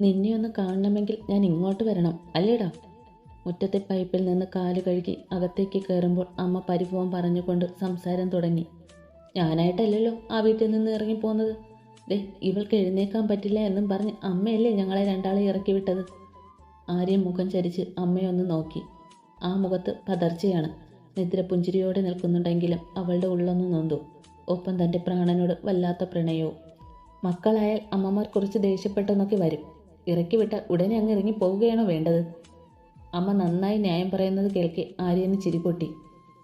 നിന്നെ ഒന്ന് കാണണമെങ്കിൽ ഞാൻ ഇങ്ങോട്ട് വരണം അല്ലേടാ? മുറ്റത്തെ പൈപ്പിൽ നിന്ന് കാൽ കഴുകി അകത്തേക്ക് കയറുമ്പോൾ അമ്മ പരിഭവം പറഞ്ഞുകൊണ്ട് സംസാരം തുടങ്ങി. ഞാനായിട്ടല്ലല്ലോ ആ വീട്ടിൽ നിന്ന് ഇറങ്ങി ഇറങ്ങിപ്പോന്നത്? ദേ ഇവൾക്ക് എഴുന്നേക്കാൻ പറ്റില്ല എന്നും പറഞ്ഞ് അമ്മയല്ലേ ഞങ്ങളെ രണ്ടാളെ ഇറക്കി വിട്ടത്? ആര്യം മുഖം ചരിച്ച് അമ്മയൊന്ന് നോക്കി. ആ മുഖത്ത് പതർച്ചയാണ്. നിദ്ര പുഞ്ചിരിയോടെ നിൽക്കുന്നുണ്ടെങ്കിലും അവളുടെ ഉള്ളൊന്ന് നൊന്തു. ഒപ്പം തന്റെ പ്രാണനോട് വല്ലാത്ത പ്രണയവും. മക്കളായാൽ അമ്മമാർ കുറച്ച് ദേഷ്യപ്പെട്ടെന്നൊക്കെ വരും. ഇറക്കി വിട്ടാൽ ഉടനെ അങ്ങ് ഇറങ്ങി പോവുകയാണോ വേണ്ടത്? അമ്മ നന്നായി ന്യായം പറയുന്നത് കേൾക്കെ ആര്യന് ചിരികൊട്ടി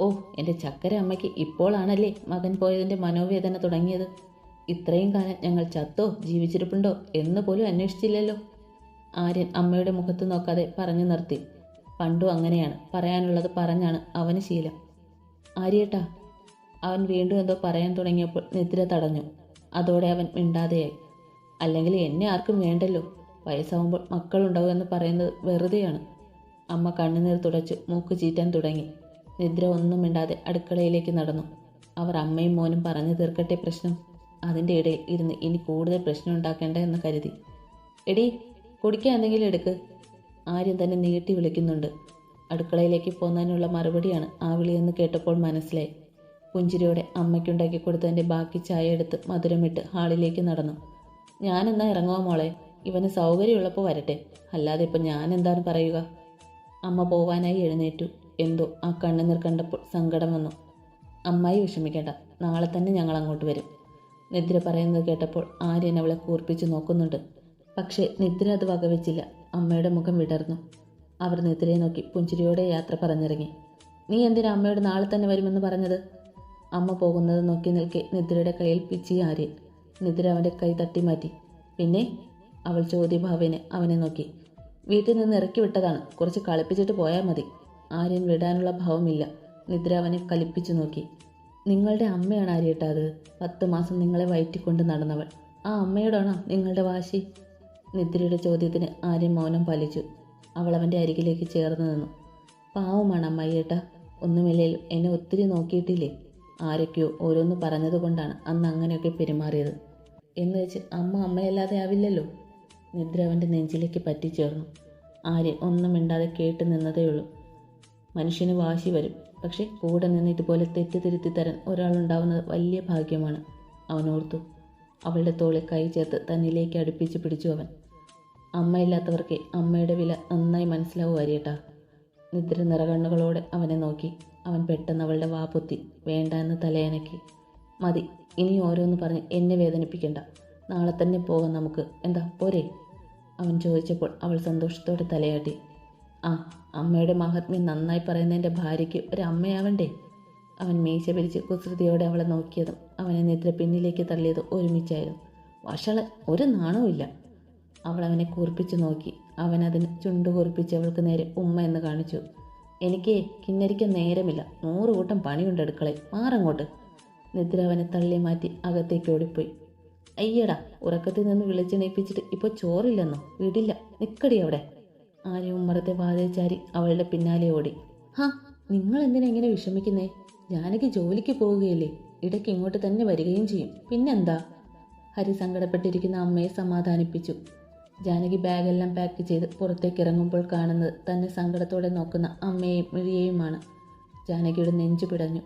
ഓ എന്റെ ചക്കര അമ്മയ്ക്ക് ഇപ്പോഴാണല്ലേ മകൻ പോയതിന്റെ മനോവേദന തുടങ്ങിയത്? ഇത്രയും കാലം ഞങ്ങൾ ചത്തോ ജീവിച്ചിരിപ്പുണ്ടോ എന്ന് പോലും അന്വേഷിച്ചില്ലല്ലോ. ആര്യൻ അമ്മയുടെ മുഖത്ത് നോക്കാതെ പറഞ്ഞു നിർത്തി. പണ്ടും അങ്ങനെയാണ് പറയാനുള്ളത് പറഞ്ഞാണ് അവന് ശീലം. ആര്യേട്ടാ അവൻ വീണ്ടും എന്തോ പറയാൻ തുടങ്ങിയപ്പോൾ നിദ്ര തടഞ്ഞു. അതോടെ അവൻ മിണ്ടാതെയായി. അല്ലെങ്കിൽ എന്നെ ആർക്കും വേണ്ടല്ലോ? വയസ്സാവുമ്പോൾ മക്കളുണ്ടാവുക എന്ന് പറയുന്നത് വെറുതെയാണ്. അമ്മ കണ്ണുനീർ തുടച്ച് മൂക്ക് ചീറ്റാൻ തുടങ്ങി. നിദ്ര ഒന്നും മിണ്ടാതെ അടുക്കളയിലേക്ക് നടന്നു. അവർ അമ്മയും മോനും പറഞ്ഞു തീർക്കട്ടെ പ്രശ്നം. അതിന്റെ ഇടയിൽ ഇരുന്ന് ഇനി കൂടുതൽ പ്രശ്നം ഉണ്ടാക്കേണ്ട എന്ന് കരുതി. എടി കുടിക്കാൻ എന്തെങ്കിലും എടുക്ക്. ആര്യം തന്നെ നീട്ടി വിളിക്കുന്നുണ്ട്. അടുക്കളയിലേക്ക് പോകുന്നതിനുള്ള മറുപടിയാണ് ആ വിളിയെന്ന് കേട്ടപ്പോൾ മനസ്സിലായി. പുഞ്ചിരിയോടെ അമ്മയ്ക്കുണ്ടാക്കി കൊടുത്തതിന്റെ ബാക്കി ചായ എടുത്ത് മധുരമിട്ട് ഹാളിലേക്ക് നടന്നു. ഞാനെന്നാ ഇറങ്ങുവാ മോളെ? ഇവന് സൗകര്യമുള്ളപ്പോൾ വരട്ടെ. അല്ലാതെ ഇപ്പം ഞാൻ എന്താണ് പറയുക? അമ്മ പോവാനായി എഴുന്നേറ്റു. എന്തോ ആ കണ്ണുനീർ കണ്ടപ്പോൾ സങ്കടം വന്നു. അമ്മായി വിഷമിക്കേണ്ട. നാളെ തന്നെ ഞങ്ങൾ അങ്ങോട്ട് വരും. നിദ്ര പറയുന്നത് കേട്ടപ്പോൾ ആര്യൻ അവളെ കൂർപ്പിച്ച് നോക്കുന്നുണ്ട്. പക്ഷേ നിദ്ര അത് വകവെച്ചില്ല. അമ്മയുടെ മുഖം വിടർന്നു. അവർ നിദ്രയെ നോക്കി പുഞ്ചിരിയോടെ യാത്ര പറഞ്ഞിറങ്ങി. നീ എന്തിനാ അമ്മയോട് നാളെ തന്നെ വരുമെന്ന് പറഞ്ഞത്? അമ്മ പോകുന്നത് നോക്കി നിൽക്കെ നിദ്രയുടെ കയ്യിൽ പിച്ചി ആര്യൻ. നിദ്ര അവന്റെ കൈ തട്ടി മാറ്റി. പിന്നെ അവൾ ചോദ്യഭാവേനെ അവനെ നോക്കി. വീട്ടിൽ നിന്ന് ഇറക്കി വിട്ടതാണ്. കുറച്ച് കളിപ്പിച്ചിട്ട് പോയാൽ മതി. ആര്യൻ വിടാനുള്ള ഭാവമില്ല. നിദ്ര അവനെ കലിപ്പിച്ചു നോക്കി. നിങ്ങളുടെ അമ്മയാണ് ആര്യേട്ടാ അത്. പത്ത് മാസം നിങ്ങളെ വയറ്റിക്കൊണ്ട് നടന്നവൾ. ആ അമ്മയോടാണോ നിങ്ങളുടെ വാശി? നിദ്രയുടെ ചോദ്യത്തിന് ആര്യൻ മൗനം പാലിച്ചു. അവൾ അവന്റെ അരികിലേക്ക് ചേർന്ന് നിന്നു. പാവമാണ് അമ്മയ്യേട്ട. ഒന്നുമില്ലേലും എന്നെ ഒത്തിരി നോക്കിയിട്ടില്ലേ? ആരൊക്കെയോ ഓരോന്ന് പറഞ്ഞതുകൊണ്ടാണ് അന്ന് അങ്ങനെയൊക്കെ പെരുമാറിയത്. എന്ന് വെച്ച് അമ്മ അമ്മയല്ലാതെ ആവില്ലല്ലോ? നിദ്ര അവന്റെ നെഞ്ചിലേക്ക് പറ്റിച്ചേർന്നു. ആര്യൻ ഒന്നും മിണ്ടാതെ കേട്ട് നിന്നതേയുള്ളൂ മനുഷ്യന് വാശി വരും. പക്ഷെ കൂടെ നിന്ന് ഇതുപോലെ തെറ്റ് തിരുത്തി തരാൻ ഒരാളുണ്ടാവുന്നത് വലിയ ഭാഗ്യമാണ്. അവൻ ഓർത്തു അവളുടെ തോളിൽ കൈ ചേർത്ത് തന്നിലേക്ക് അടുപ്പിച്ച് പിടിച്ചു അവൻ. അമ്മയില്ലാത്തവർക്ക് അമ്മയുടെ വില നന്നായി മനസ്സിലാവും അരിയട്ടാ. നിദ്ര നിറകണ്ണുകളോടെ അവനെ നോക്കി. അവൻ പെട്ടെന്ന് അവളുടെ വാപ്പൊത്തി പൊത്തി വേണ്ട എന്ന് തലയനക്കി. മതി ഇനി ഓരോന്ന് പറഞ്ഞ് എന്നെ വേദനിപ്പിക്കണ്ട. നാളെ തന്നെ പോകാം നമുക്ക്. എന്താ പോരെ? അവൻ ചോദിച്ചപ്പോൾ അവൾ സന്തോഷത്തോടെ തലയാട്ടി. ആ അമ്മയുടെ മഹാത്മ്യം നന്നായി പറയുന്നതിന്റെ ഭാര്യയ്ക്ക് ഒരു അമ്മയാവണ്ടേ? അവൻ മീശ പിരിച്ച് കുസൃതിയോടെ അവളെ നോക്കിയതും അവനെ നിദ്ര പിന്നിലേക്ക് തള്ളിയതും ഒരുമിച്ചായിരുന്നു. വഷള ഒരു നാണവുമില്ല അവൾ അവനെ കൂർപ്പിച്ചു നോക്കി. അവൻ അതിന് ചുണ്ടു കൂർപ്പിച്ച് അവൾക്ക് നേരെ ഉമ്മ എന്ന് കാണിച്ചു. എനിക്ക് കിന്നരിക്ക് നേരമില്ല. നൂറ് കൂട്ടം പണിയുണ്ട് അടുക്കളയിൽ. മാറങ്ങോട്ട്. നിദ്ര അവനെ തള്ളി മാറ്റി അകത്തേക്ക് ഓടിപ്പോയി. അയ്യടാ ഉറക്കത്തിൽ നിന്ന് വിളിച്ചെണീപ്പിച്ചിട്ട് ഇപ്പോൾ ചോറില്ലെന്നോ? വിടില്ല നിക്കടി അവിടെ. ആര്യ ഉമ്മറത്തെ വാതിൽ ചാരി അവളുടെ പിന്നാലെ ഓടി. ഹാ നിങ്ങൾ എന്തിനാ ഇങ്ങനെ വിഷമിക്കുന്നേ? ജാനകി ജോലിക്ക് പോവുകയല്ലേ ഇടയ്ക്ക് ഇങ്ങോട്ട് തന്നെ വരികയും ചെയ്യും. പിന്നെന്താ? ഹരി സങ്കടപ്പെട്ടിരിക്കുന്ന അമ്മയെ സമാധാനിപ്പിച്ചു. ജാനകി ബാഗെല്ലാം പാക്ക് ചെയ്ത് പുറത്തേക്ക് ഇറങ്ങുമ്പോൾ കാണുന്നത് തന്നെ സങ്കടത്തോടെ നോക്കുന്ന അമ്മയെയും മിഴിയെയുമാണ് ജാനകിയുടെ നെഞ്ചു പിടഞ്ഞു.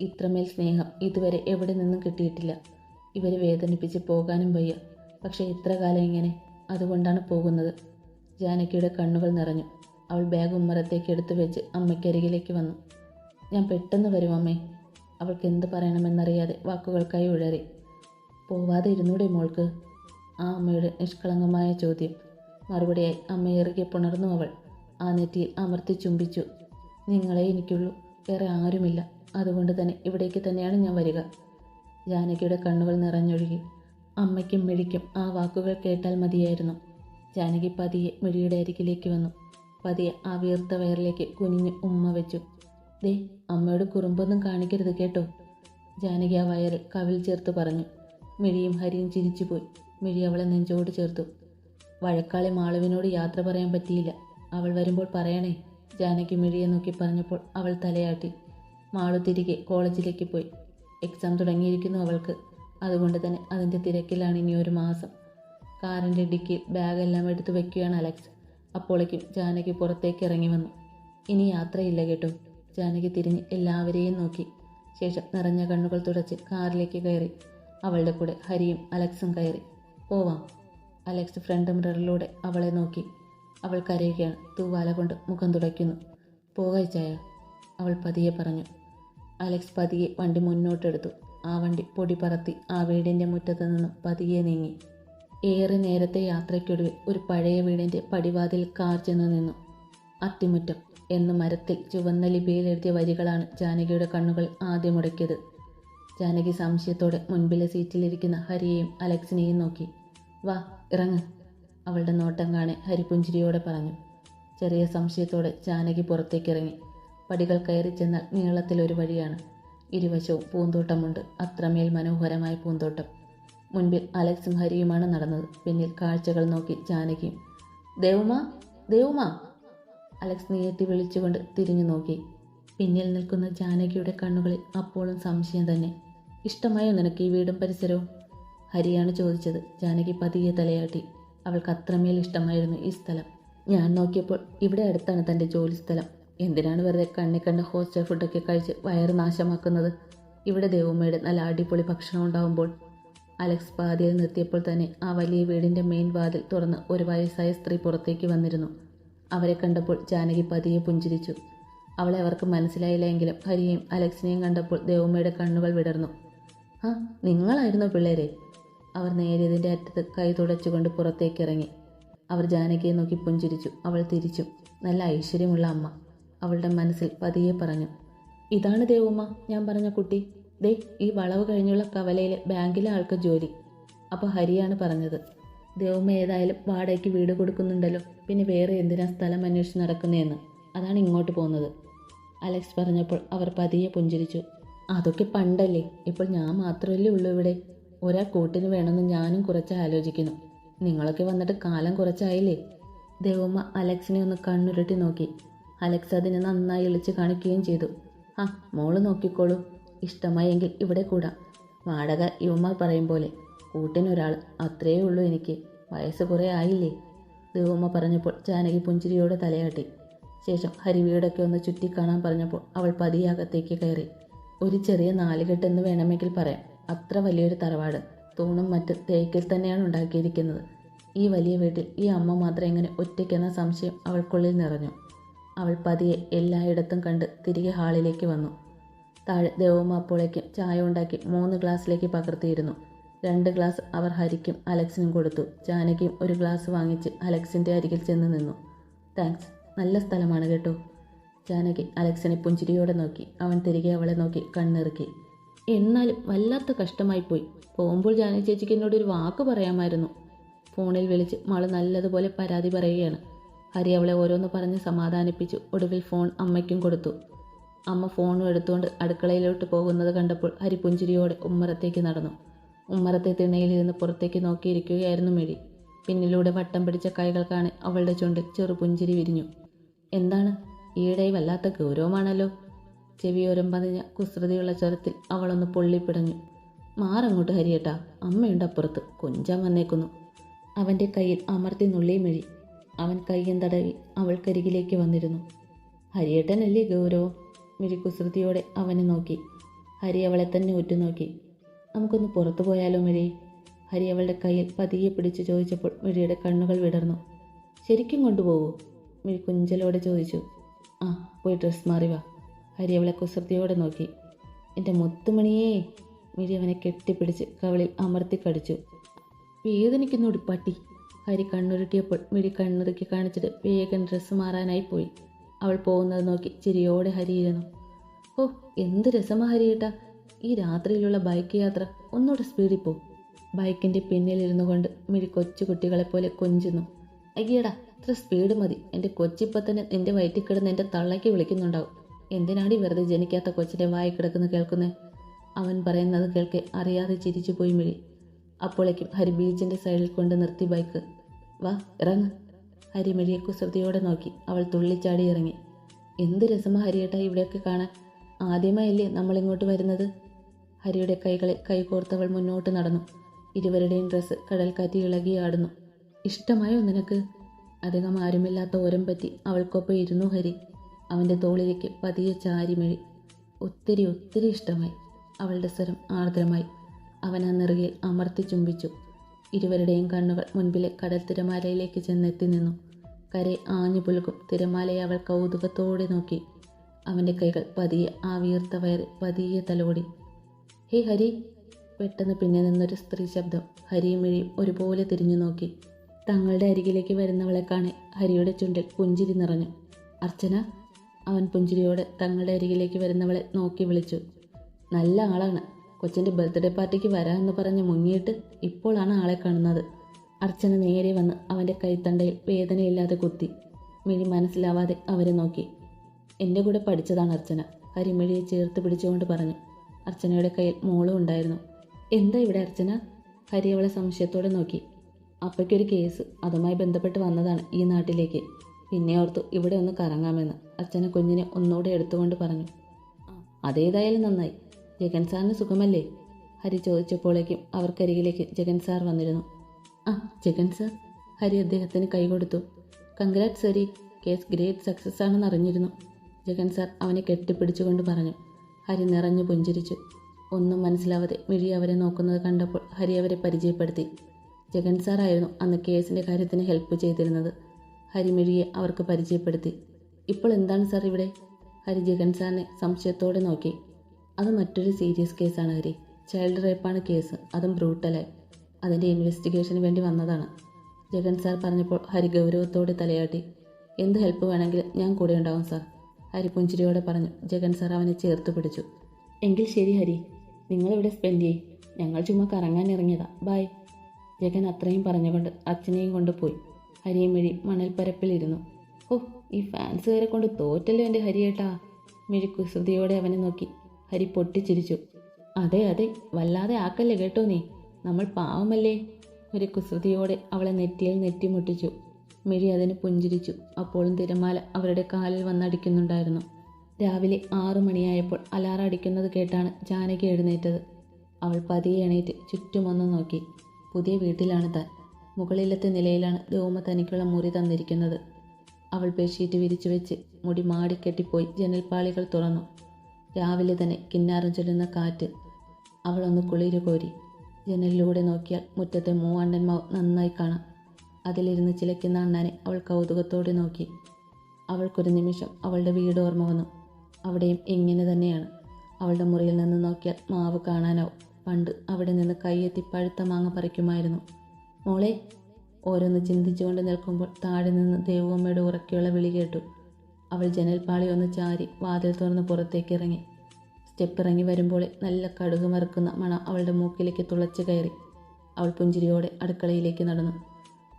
ഇത്രമേൽ സ്നേഹം ഇതുവരെ എവിടെ നിന്നും കിട്ടിയിട്ടില്ല. ഇവരെ വേദനിപ്പിച്ച് പോകാനും വയ്യ. പക്ഷേ ഇത്ര കാലം ഇങ്ങനെ അതുകൊണ്ടാണ് പോകുന്നത്. ജാനകിയുടെ കണ്ണുകൾ നിറഞ്ഞു. അവൾ ബാഗ് ഉമ്മറത്തേക്ക് എടുത്തു വെച്ച് അമ്മയ്ക്കരികിലേക്ക് വന്നു. ഞാൻ പെട്ടെന്ന് വരും അമ്മേ. അവൾക്ക് എന്ത് പറയണമെന്നറിയാതെ വാക്കുകൾക്കായി ഉഴറി. പോവാതെ ഇരുന്നൂടെ മോൾക്ക്? ആ അമ്മയുടെ നിഷ്കളങ്കമായ ചോദ്യം. മറുപടിയായി അമ്മ ഇറുകെ പുണർന്നു അവൾ. ആ നെറ്റിയിൽ അമർത്തി ചുംബിച്ചു. നിങ്ങളെ എനിക്കുള്ളൂ. വേറെ ആരുമില്ല. അതുകൊണ്ട് തന്നെ ഇവിടേക്ക് തന്നെയാണ് ഞാൻ വരിക. ജാനകിയുടെ കണ്ണുകൾ നിറഞ്ഞൊഴുകി. അമ്മയ്ക്കും മിഴിക്കും ആ വാക്കുകൾ കേട്ടാൽ മതിയായിരുന്നു. ജാനകി പതിയെ മിഴിയുടെ അരികിലേക്ക് വന്നു. പതിയെ ആ വീർത്ത വയറിലേക്ക് കുനിഞ്ഞ് ഉമ്മ വെച്ചു. ദേ അമ്മയോട് കുറുമ്പൊന്നും കാണിക്കരുത് കേട്ടോ. ജാനകി ആ വയറിൽ കവിൽ ചേർത്ത് പറഞ്ഞു. മിഴിയും ഹരിയും ചിരിച്ചുപോയി. മിഴി അവളെ നെഞ്ചോട് ചേർത്തു. വഴക്കാളി മാളുവിനോട് യാത്ര പറയാൻ പറ്റിയില്ല. അവൾ വരുമ്പോൾ പറയണേ. ജാനകി മിഴിയെ നോക്കി പറഞ്ഞപ്പോൾ അവൾ തലയാട്ടി. മാളു തിരികെ കോളേജിലേക്ക് പോയി. എക്സാം തുടങ്ങിയിരിക്കുന്നു അവൾക്ക് അതുകൊണ്ട് തന്നെ അതിന്റെ തിരക്കിലാണ് ഇനി ഒരു മാസം. കാറിന്റെ ഡിക്കിയിൽ ബാഗെല്ലാം എടുത്തു വെക്കുകയാണ് അലക്സ്. അപ്പോളേക്കും ജാനകി പുറത്തേക്ക് ഇറങ്ങി വന്നു. ഇനി യാത്രയില്ല കേട്ടോ. ജാനകി തിരിഞ്ഞ് എല്ലാവരെയും നോക്കി. ശേഷം നിറഞ്ഞ കണ്ണുകൾ തുടച്ച് കാറിലേക്ക് കയറി. അവളുടെ കൂടെ ഹരിയും അലക്സും കയറി. പോവാം. അലക്സ് ഫ്രണ്ട് മിററിലൂടെ അവളെ നോക്കി. അവൾ കരയുകയാണ്. തൂവാല കൊണ്ട് മുഖം തുടയ്ക്കുന്നു. പോകാഴ്ചായ അവൾ പതിയെ പറഞ്ഞു. അലക്സ് പതിയെ വണ്ടി മുന്നോട്ടെടുത്തു. ആ വണ്ടി പൊടി പറത്തി ആ വീടിന്റെ മുറ്റത്ത് നിന്നും പതിയെ നീങ്ങി. ഏറെ നേരത്തെ യാത്രയ്ക്കൊടുവിൽ ഒരു പഴയ വീടിന്റെ പടിവാതിൽ കാർ ചെന്ന് നിന്നു. അത്തിമുറ്റം എന്ന് മരത്തിൽ ചുവന്ന ലിപിയിൽ എഴുതിയ വരികളാണ് ജാനകിയുടെ കണ്ണുകൾ ആദ്യം മുടക്കിയത് ജാനകി സംശയത്തോടെ മുൻപിലെ സീറ്റിലിരിക്കുന്ന ഹരിയെയും അലക്സിനെയും നോക്കി. വാ ഇറങ്ങ് അവളുടെ നോട്ടം കാണെ ഹരി പുഞ്ചിരിയോടെ പറഞ്ഞു. ചെറിയ സംശയത്തോടെ ജാനകി പുറത്തേക്ക് ഇറങ്ങി പടികൾ കയറി ചെന്നാൽ നീളത്തിലൊരു വഴിയാണ്. ഇരുവശവും പൂന്തോട്ടമുണ്ട്. അത്രമേൽ മനോഹരമായ പൂന്തോട്ടം. മുൻപിൽ അലക്സും ഹരിയുമാണ് നടന്നത്. പിന്നിൽ കാഴ്ചകൾ നോക്കി ജാനകിയും. ദേവുമാ ദേവുമാ അലക്സ് നീയത്തി വിളിച്ചുകൊണ്ട് തിരിഞ്ഞു നോക്കി. പിന്നിൽ നിൽക്കുന്ന ജാനകിയുടെ കണ്ണുകളിൽ അപ്പോഴും സംശയം തന്നെ. ഇഷ്ടമായോ നിനക്ക് ഈ വീടും പരിസരവും? ഹരിയാണ് ചോദിച്ചത്. ജാനകി പതിയെ തലയാട്ടി. അവൾക്ക് അത്രമേൽ ഇഷ്ടമായിരുന്നു ഈ സ്ഥലം. ഞാൻ നോക്കിയപ്പോൾ ഇവിടെ അടുത്താണ് തന്റെ ജോലി സ്ഥലം എന്തിനാണ് വെറുതെ കണ്ണി കണ്ട ഹോസ്റ്റൽ ഫുഡൊക്കെ കഴിച്ച് വയറ് നാശമാക്കുന്നത്? ഇവിടെ ദേവുമ്മയുടെ നല്ല അടിപൊളി ഭക്ഷണം ഉണ്ടാവുമ്പോൾ അലക്സ് പാതിയിൽ നിർത്തിയപ്പോൾ തന്നെ ആ വലിയ വീടിന്റെ മെയിൻ വാതിൽ തുറന്ന് ഒരു വയസ്സായ സ്ത്രീ പുറത്തേക്ക് വന്നിരുന്നു. അവരെ കണ്ടപ്പോൾ ജാനകി പതിയെ പുഞ്ചിരിച്ചു. അവളെ അവർക്ക് മനസ്സിലായില്ല എങ്കിലും ഹരിയെയും അലക്സിനെയും കണ്ടപ്പോൾ ദേവുമ്മയുടെ കണ്ണുകൾ വിടർന്നു. ആ നിങ്ങളായിരുന്നു പിള്ളേരെ? അവർ നേരിയതിന്റെ അറ്റത്ത് കൈ തുടച്ചുകൊണ്ട് പുറത്തേക്ക് ഇറങ്ങി അവർ ജാനകിയെ നോക്കി പുഞ്ചിരിച്ചു. അവൾ തിരിച്ചു. നല്ല ഐശ്വര്യമുള്ള അമ്മ. അവളുടെ മനസ്സിൽ പതിയെ പറഞ്ഞു ഇതാണ് ദേവുമ്മ ഞാൻ പറഞ്ഞ കുട്ടി. ദേ ഈ വളവ് കഴിഞ്ഞുള്ള കവലയിലെ ബാങ്കിലെ ആൾക്ക് ജോലി. അപ്പോൾ ഹരിയാണ് പറഞ്ഞത് ദേവുമ്മ ഏതായാലും വാടകയ്ക്ക് വീട് കൊടുക്കുന്നുണ്ടല്ലോ പിന്നെ വേറെ എന്തിനാ സ്ഥലം അന്വേഷിച്ച് നടക്കുന്നതെന്ന് അതാണ് ഇങ്ങോട്ട് പോകുന്നത്. അലക്സ് പറഞ്ഞപ്പോൾ അവർ പതിയെ പുഞ്ചിരിച്ചു അതൊക്കെ പണ്ടല്ലേ ഇപ്പോൾ ഞാൻ മാത്രമല്ലേ ഉള്ളൂ ഇവിടെ. ഒരാൾ കൂട്ടിന് വേണമെന്ന് ഞാനും കുറച്ച് ആലോചിക്കുന്നു. നിങ്ങളൊക്കെ വന്നിട്ട് കാലം കുറച്ചായില്ലേ? ദേവമ്മ അലക്സിനെ ഒന്ന് കണ്ണുരുട്ടി നോക്കി അലക്സ് അതിനെ നന്നായി ഇളിച്ച് കാണിക്കുകയും ചെയ്തു. ആ മോൾ നോക്കിക്കോളൂ. ഇഷ്ടമായെങ്കിൽ ഇവിടെ കൂടാം. വാടക ഇവന്മാർ പറയും പോലെ കൂട്ടിനൊരാൾ അത്രയേ ഉള്ളൂ എനിക്ക്. വയസ്സ് കുറേ ആയില്ലേ? ദേവമ്മ പറഞ്ഞപ്പോൾ ജാനകി പുഞ്ചിരിയോടെ തലയാട്ടി. ശേഷം ഹരിവീടൊക്കെ ഒന്ന് ചുറ്റിക്കാണാൻ പറഞ്ഞപ്പോൾ അവൾ പതിയാകത്തേക്ക് കയറി. ഒരു ചെറിയ നാലുകെട്ടെന്ന് വേണമെങ്കിൽ പറയാം. അത്ര വലിയൊരു തറവാട്. തൂണും മറ്റ് തേക്കിൽ തന്നെയാണ് ഉണ്ടാക്കിയിരിക്കുന്നത്. ഈ വലിയ വീട്ടിൽ ഈ അമ്മ മാത്രം എങ്ങനെ ഒറ്റയ്ക്കെന്ന സംശയം അവൾക്കുള്ളിൽ നിറഞ്ഞു. അവൾ പതിയെ എല്ലായിടത്തും കണ്ട് തിരികെ ഹാളിലേക്ക് വന്നു. താഴെ ദേവമ്മ അപ്പോളേക്കും ചായ ഉണ്ടാക്കി മൂന്ന് ഗ്ലാസ്സിലേക്ക് പകർത്തിയിരുന്നു. രണ്ട് ഗ്ലാസ് അവർ ഹരിക്കും അലക്സിനും കൊടുത്തു. ജാനകിയും ഒരു ഗ്ലാസ് വാങ്ങിച്ച് അലക്സിന്റെ അരികിൽ ചെന്ന് നിന്നു. താങ്ക്സ്. നല്ല സ്ഥലമാണ് കേട്ടോ. ജാനകി അലക്സിനെ പുഞ്ചിരിയോടെ നോക്കി. അവൻ തിരികെ അവളെ നോക്കി കണ്ണിറുക്കി. എന്നാലും വല്ലാത്ത കഷ്ടമായിപ്പോയി. പോകുമ്പോൾ ജാനകി ചേച്ചിക്ക് എന്നോട് ഒരു വാക്ക് പറയാമായിരുന്നു. ഫോണിൽ വിളിച്ച് മൾ നല്ലതുപോലെ പരാതി പറയുകയാണ്. ഹരി അവളെ ഓരോന്ന് പറഞ്ഞ് സമാധാനിപ്പിച്ചു. ഒടുവിൽ ഫോൺ അമ്മയ്ക്കും കൊടുത്തു. അമ്മ ഫോണും എടുത്തുകൊണ്ട് അടുക്കളയിലോട്ട് പോകുന്നത് കണ്ടപ്പോൾ ഹരി പുഞ്ചിരിയോടെ ഉമ്മറത്തേക്ക് നടന്നു. ഉമ്മറത്തെ തിണയിലിരുന്ന് പുറത്തേക്ക് നോക്കിയിരിക്കുകയായിരുന്നു മിഴി. പിന്നിലൂടെ വട്ടം പിടിച്ച കൈകൾ കാണെ അവളുടെ ചുണ്ടിൽ ചെറു പുഞ്ചിരി വിരിഞ്ഞു. എന്താണ്? ഈയിടെ വല്ലാത്ത ഗൗരവമാണല്ലോ? ചെവിയോരം പതിഞ്ഞ കുസൃതിയുള്ള സ്വരത്തിൽ അവളൊന്ന് പൊള്ളിപ്പിടഞ്ഞു. മാറങ്ങോട്ട് ഹരിയേട്ടാ. അമ്മയുണ്ട് അപ്പുറത്ത്. കൊഞ്ചാൻ വന്നേക്കുന്നു. അവന്റെ കയ്യിൽ അമർത്തി നുള്ളി മെഴി അവൻ കയ്യും തടവി അവൾക്കരികിലേക്ക് വന്നിരുന്നു. ഹരിയേട്ടനല്ലേ ഗൗരവം? മിഴി കുസൃതിയോടെ അവനെ നോക്കി. ഹരി അവളെ തന്നെ ഉറ്റുനോക്കി. നമുക്കൊന്ന് പുറത്തു പോയാലോ മിഴി ഹരി അവളുടെ കയ്യിൽ പതിയെ പിടിച്ച് ചോദിച്ചപ്പോൾ മിഴിയുടെ കണ്ണുകൾ വിടർന്നു. ശരിക്കും കൊണ്ടുപോകൂ? മിഴി കുഞ്ചലോടെ ചോദിച്ചു. ആ പോയി ഡ്രസ് മാറി വാ. ഹരി അവളെ കുസൃതിയോടെ നോക്കി. എന്റെ മുത്തുമണിയേ! മിഴി അവനെ കെട്ടിപ്പിടിച്ച് കവളിൽ അമർത്തി കടിച്ചു. വേദനിക്കുന്നു പട്ടി. ഹരി കണ്ണുരുട്ടിയപ്പോൾ മിഴി കണ്ണുറുക്കി കാണിച്ചിട്ട് വേഗം ഡ്രസ്സ് മാറാനായി പോയി. അവൾ പോകുന്നത് നോക്കി ചിരിയോടെ ഹരിയിരുന്നു. ഓ എന്ത് രസമാ ഹരിയേട്ടാ. ഈ രാത്രിയിലുള്ള ബൈക്ക് യാത്ര ഒന്നുകൂടെ സ്പീഡിൽ പോകും ബൈക്കിന്റെ പിന്നിലിരുന്നു കൊണ്ട് മിഴി കൊച്ചു കുട്ടികളെ പോലെ കൊഞ്ചുന്നു. അയ്യടാ ഇത്ര സ്പീഡ് മതി. എന്റെ കൊച്ചിപ്പം തന്നെ നിന്റെ വയറ്റിൽ കിടന്ന് എന്റെ തള്ളയ്ക്ക് വിളിക്കുന്നുണ്ടാവും. എന്തിനാടി വെറുതെ ജനിക്കാത്ത കൊച്ചിന്റെ വായി കിടക്കുന്ന കേൾക്കുന്നത് അവൻ പറയുന്നത് കേൾക്കെ അറിയാതെ ചിരിച്ചു പോയി മിഴി അപ്പോഴേക്കും ഹരി ബീച്ചിന്റെ സൈഡിൽ കൊണ്ട് നിർത്തി ബൈക്ക്. വാ ഇറങ്ങ്. ഹരി മെഴിയെ കുസൃതിയോടെ നോക്കി. അവൾ തുള്ളിച്ചാടി ഇറങ്ങി. എന്ത് രസമാ ഹരിയേട്ടാ ഇവിടെയൊക്കെ കാണാൻ. ആദ്യമായല്ലേ നമ്മളിങ്ങോട്ട് വരുന്നത്? ഹരിയുടെ കൈകളിൽ കൈകോർത്തവൾ മുന്നോട്ട് നടന്നു. ഇരുവരുടെയും ഡ്രസ്സ് കടൽക്കാറ്റി ഇളകിയാടുന്നു ഇഷ്ടമായോ നിനക്ക്? അധികം ആരുമില്ലാത്ത ഓരം പറ്റി അവൾക്കൊപ്പം ഇരുന്നു ഹരി. അവന്റെ തോളിലേക്ക് പതിയെ ചാരിമിഴി. ഒത്തിരി ഒത്തിരി ഇഷ്ടമായി. അവളുടെ സ്വരം ആർദ്രമായി. അവൻ ആ നെറുകയിൽ അമർത്തി ചുംബിച്ചു. ഇരുവരുടെയും കണ്ണുകൾ മുൻപിലെ കടൽ തിരമാലയിലേക്ക് ചെന്നെത്തി നിന്നു. കരെ ആഞ്ഞു പുലുകും തിരമാലയെ അവൾ കൗതുകത്തോടെ നോക്കി. അവന്റെ കൈകൾ പതിയെ ആ വീർത്ത പതിയെ തലോടി. ഹേ ഹരി പെട്ടെന്ന് പിന്നെ നിന്നൊരു സ്ത്രീ ശബ്ദം ഹരിയും മിഴിയും ഒരുപോലെ തിരിഞ്ഞു നോക്കി. തങ്ങളുടെ അരികിലേക്ക് വരുന്നവളെ കാണെ ഹരിയുടെ ചുണ്ടിൽ പുഞ്ചിരി നിറഞ്ഞു. അർച്ചന അവൻ പുഞ്ചിരിയോടെ തങ്ങളുടെ അരികിലേക്ക് വരുന്നവളെ നോക്കി വിളിച്ചു. നല്ല ആളാണ്. കൊച്ചിന്റെ ബർത്ത്ഡേ പാർട്ടിക്ക് വരാമെന്ന് പറഞ്ഞ് മുങ്ങിയിട്ട് ഇപ്പോഴാണ് ആളെ കാണുന്നത്. അർച്ചന നേരെ വന്ന് അവന്റെ കൈത്തണ്ടയിൽ വേദനയില്ലാതെ കുത്തി. മിഴി മനസ്സിലാവാതെ അവരെ നോക്കി. എന്റെ കൂടെ പഠിച്ചതാണ് അർച്ചന കരിമിഴിയെ ചേർത്ത് പിടിച്ചുകൊണ്ട് പറഞ്ഞു. അർച്ചനയുടെ കയ്യിൽ മോളും ഉണ്ടായിരുന്നു. എന്താ ഇവിടെ അർച്ചന? ഹരി അവളെ സംശയത്തോടെ നോക്കി. അപ്പയ്ക്കൊരു കേസ് അതുമായി ബന്ധപ്പെട്ട് വന്നതാണ് ഈ നാട്ടിലേക്ക്. പിന്നെ ഓർത്തു ഇവിടെ ഒന്ന് കറങ്ങാമെന്ന് അച്ഛനെ കുഞ്ഞിനെ ഒന്നുകൂടെ എടുത്തുകൊണ്ട് പറഞ്ഞു. അതേതായാലും നന്നായി. ജഗൻ സാറിന് സുഖമല്ലേ? ഹരി ചോദിച്ചപ്പോഴേക്കും അവർക്കരികിലേക്ക് ജഗൻ സാർ വന്നിരുന്നു. ആ ജഗൻ സാർ ഹരി അദ്ദേഹത്തിന് കൈ കൊടുത്തു. Congrats Hari case great success ആണെന്ന് അറിഞ്ഞിരുന്നു. ജഗൻ സാർ അവനെ കെട്ടിപ്പിടിച്ചുകൊണ്ട് പറഞ്ഞു. ഹരി നിറഞ്ഞു പുഞ്ചിരിച്ചു. ഒന്നും മനസ്സിലാവാതെ മിഴി അവരെ നോക്കുന്നത് കണ്ടപ്പോൾ ഹരി അവരെ പരിചയപ്പെടുത്തി. ജഗൻ സാറായിരുന്നു അന്ന് കേസിന്റെ കാര്യത്തിന് ഹെൽപ്പ് ചെയ്തിരുന്നത്. ഹരി മിഴിയെ അവർക്ക് പരിചയപ്പെടുത്തി. ഇപ്പോൾ എന്താണ് സാർ ഇവിടെ? ഹരി ജഗൻ സാറിനെ സംശയത്തോടെ നോക്കി. അത് മറ്റൊരു സീരിയസ് കേസാണ് ഹരി ചൈൽഡ് റേപ്പാണ് കേസ്. അതും ബ്രൂട്ടലായി അതിന്റെ ഇൻവെസ്റ്റിഗേഷന് വേണ്ടി വന്നതാണ്. ജഗൻ സാർ പറഞ്ഞപ്പോൾ ഹരി ഗൗരവത്തോടെ തലയാട്ടി. എന്ത് ഹെൽപ്പ് വേണമെങ്കിലും ഞാൻ കൂടെ ഉണ്ടാവും സാർ ഹരി പുഞ്ചിരിയോടെ പറഞ്ഞു. ജഗൻ സാർ അവനെ ചേർത്ത് പിടിച്ചു. എങ്കിൽ ശരി ഹരി. നിങ്ങളിവിടെ സ്പെൻഡ് ചെയ്യ്. ഞങ്ങൾ ചുമ്മാ കറങ്ങാൻ ഇറങ്ങിയതാ. ബായ് ജഗൻ അത്രയും പറഞ്ഞുകൊണ്ട് അച്ഛനെയും കൊണ്ട് പോയി. ഹരിയും മിഴി മണൽപ്പരപ്പിലിരുന്നു ഓ ഈ ഫാൻസുകാരെ കൊണ്ട് തോറ്റല്ലോ എന്റെ ഹരിയേട്ടാ മിഴി കുസൃതിയോടെ അവനെ നോക്കി. ഹരി പൊട്ടിച്ചിരിച്ചു. അതെ അതെ വല്ലാതെ ആക്കല്ലേ കേട്ടോ നീ? നമ്മൾ പാവമല്ലേ? ഒരു കുസൃതിയോടെ അവളെ നെറ്റിയിൽ നെറ്റിമുട്ടിച്ചു. മിഴി അതിന് പുഞ്ചിരിച്ചു. അപ്പോഴും തിരമാല അവരുടെ കാലിൽ വന്നടിക്കുന്നുണ്ടായിരുന്നു. രാവിലെ ആറു മണിയായപ്പോൾ അലാറം അടിക്കുന്നത് കേട്ടാണ് ജാനകി എഴുന്നേറ്റത്. അവൾ പതിയെ എണീറ്റ് ചുറ്റുമൊന്ന് നോക്കി. പുതിയ വീട്ടിലാണ് താൻ. മുകളിലത്തെ നിലയിലാണ് രോമ തനിക്കുള്ള മുറി തന്നിരിക്കുന്നത്. അവൾ ബെഡ്ഷീറ്റ് വിരിച്ചു വെച്ച് മുടി മാടിക്കെട്ടിപ്പോയി ജനൽപ്പാളികൾ തുറന്നു. രാവിലെ തന്നെ കിന്നാരം ചൊല്ലുന്ന കാറ്റ് അവളൊന്ന് കുളിരു കോരി ജനലിലൂടെ നോക്കിയാൽ മുറ്റത്തെ മൂവാണ്ടന്മാവ് നന്നായി കാണാം. അതിലിരുന്ന് ചിലയ്ക്കുന്ന അണ്ണാനെ അവൾ കൗതുകത്തോടെ നോക്കി. അവൾക്കൊരു നിമിഷം അവളുടെ വീട് ഓർമ്മ വന്നു. അവിടെയും ഇങ്ങനെ തന്നെയാണ്. അവളുടെ മുറിയിൽ നിന്ന് നോക്കിയാൽ മാവ് കാണാനാവും. പണ്ട് അവിടെ നിന്ന് കൈയെത്തി പഴുത്ത മാങ്ങ പറിക്കുമായിരുന്നു. മോളെ ഓരോന്ന് ചിന്തിച്ചുകൊണ്ട് നിൽക്കുമ്പോൾ താഴെ നിന്ന് ദേവമ്മയുടെ ഉറക്കെയുള്ള വിളി കേട്ടു. അവൾ ജനൽപാളി ഒന്ന് ചാരി വാതിൽ തുറന്ന് പുറത്തേക്ക് ഇറങ്ങി സ്റ്റെപ്പ് ഇറങ്ങി വരുമ്പോൾ നല്ല കടുക് മറക്കുന്ന മണ അവളുടെ മൂക്കിലേക്ക് തുളച്ച് കയറി. അവൾ പുഞ്ചിരിയോടെ അടുക്കളയിലേക്ക് നടന്നു.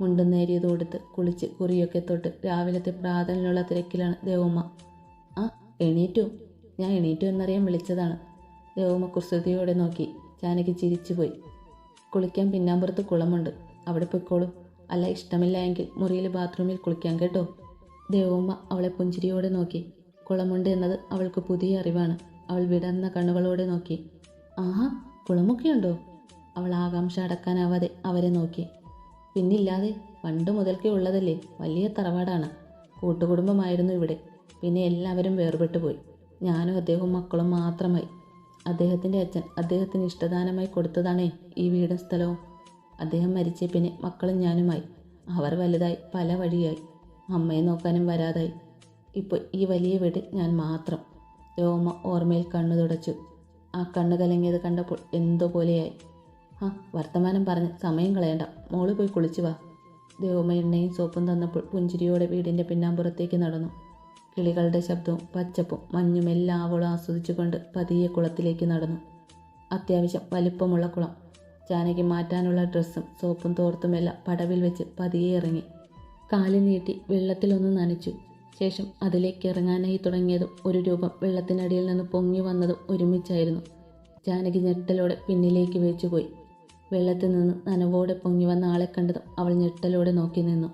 മുണ്ടും നേരിയത് കൊടുത്ത് കുളിച്ച് കുറിയൊക്കെ തൊട്ട് രാവിലത്തെ പ്രാതലിനുള്ള തിരക്കിലാണ് ദേവമ്മ. ആ എണീറ്റു. ഞാൻ എണീറ്റു എന്നറിയാൻ വിളിച്ചതാണ്. ദേവമ്മ കുസൃതിയോടെ നോക്കി. ചാനയ്ക്ക് ചിരിച്ചുപോയി. കുളിക്കാൻ പിന്നാമ്പുറത്ത് കുളമുണ്ട്. അവിടെ പോയിക്കോളും. അല്ല ഇഷ്ടമില്ല എങ്കിൽ മുറിയിൽ ബാത്റൂമിൽ കുളിക്കാം കേട്ടോ. ദേവമ്മ അവളെ പുഞ്ചിരിയോടെ നോക്കി. കുളമുണ്ട് എന്നത് അവൾക്ക് പുതിയ അറിവാണ്. അവൾ വിടർന്ന കണ്ണുകളോടെ നോക്കി. ആഹാ കുളമൊക്കെയുണ്ടോ? അവൾ ആകാംക്ഷ അടക്കാനാവാതെ അവരെ നോക്കി. പിന്നില്ലാതെ പണ്ട് മുതൽക്കേ ഉള്ളതല്ലേ വലിയ തറവാടാണ്. കൂട്ടുകുടുംബമായിരുന്നു ഇവിടെ. പിന്നെ എല്ലാവരും വേർപെട്ടു പോയി. ഞാനും അദ്ദേഹവും മക്കളും മാത്രമായി. അദ്ദേഹത്തിന്റെ അച്ഛൻ അദ്ദേഹത്തിന് ഇഷ്ടദാനമായി കൊടുത്തതാണേ ഈ വീടും സ്ഥലവും. അദ്ദേഹം മരിച്ച പിന്നെ മക്കളും ഞാനുമായി. അവർ വലുതായി പല വഴിയായി. അമ്മയെ നോക്കാനും വരാതായി. ഇപ്പോൾ ഈ വലിയ വീട് ഞാൻ മാത്രം. രോമ ഓർമ്മയിൽ കണ്ണു തുടച്ചു. ആ കണ്ണു കലങ്ങിയത് കണ്ടപ്പോൾ എന്തോ പോലെയായി. ആ വർത്തമാനം പറഞ്ഞ് സമയം കളയണ്ട. മോൾ പോയി കുളിച്ചു വാ. ദേവമ്മ എണ്ണയും സോപ്പും തന്നപ്പോൾ പുഞ്ചിരിയോടെ വീടിന്റെ പിന്നാമ്പുറത്തേക്ക് നടന്നു. കിളികളുടെ ശബ്ദവും പച്ചപ്പും മഞ്ഞും എല്ലാം അവളും ആസ്വദിച്ചുകൊണ്ട് പതിയെ കുളത്തിലേക്ക് നടന്നു. അത്യാവശ്യം വലിപ്പമുള്ള കുളം. ജാനകി മാറ്റാനുള്ള ഡ്രസ്സും സോപ്പും തോർത്തുമെല്ലാം പടവിൽ വെച്ച് പതിയെ ഇറങ്ങി. കാലി നീട്ടി വെള്ളത്തിലൊന്ന് നനച്ചു. ശേഷം അതിലേക്ക് ഇറങ്ങാനായി തുടങ്ങിയതും ഒരു രൂപം വെള്ളത്തിനടിയിൽ നിന്ന് പൊങ്ങി വന്നതും ഒരുമിച്ചായിരുന്നു. ജാനകി ഞെട്ടലോടെ പിന്നിലേക്ക് വെച്ചുപോയി വെള്ളത്തിൽ നിന്ന് നനവോടെ പൊങ്ങി വന്ന ആളെ കണ്ടതും അവൾ ഞെട്ടലോടെ നോക്കി നിന്നു.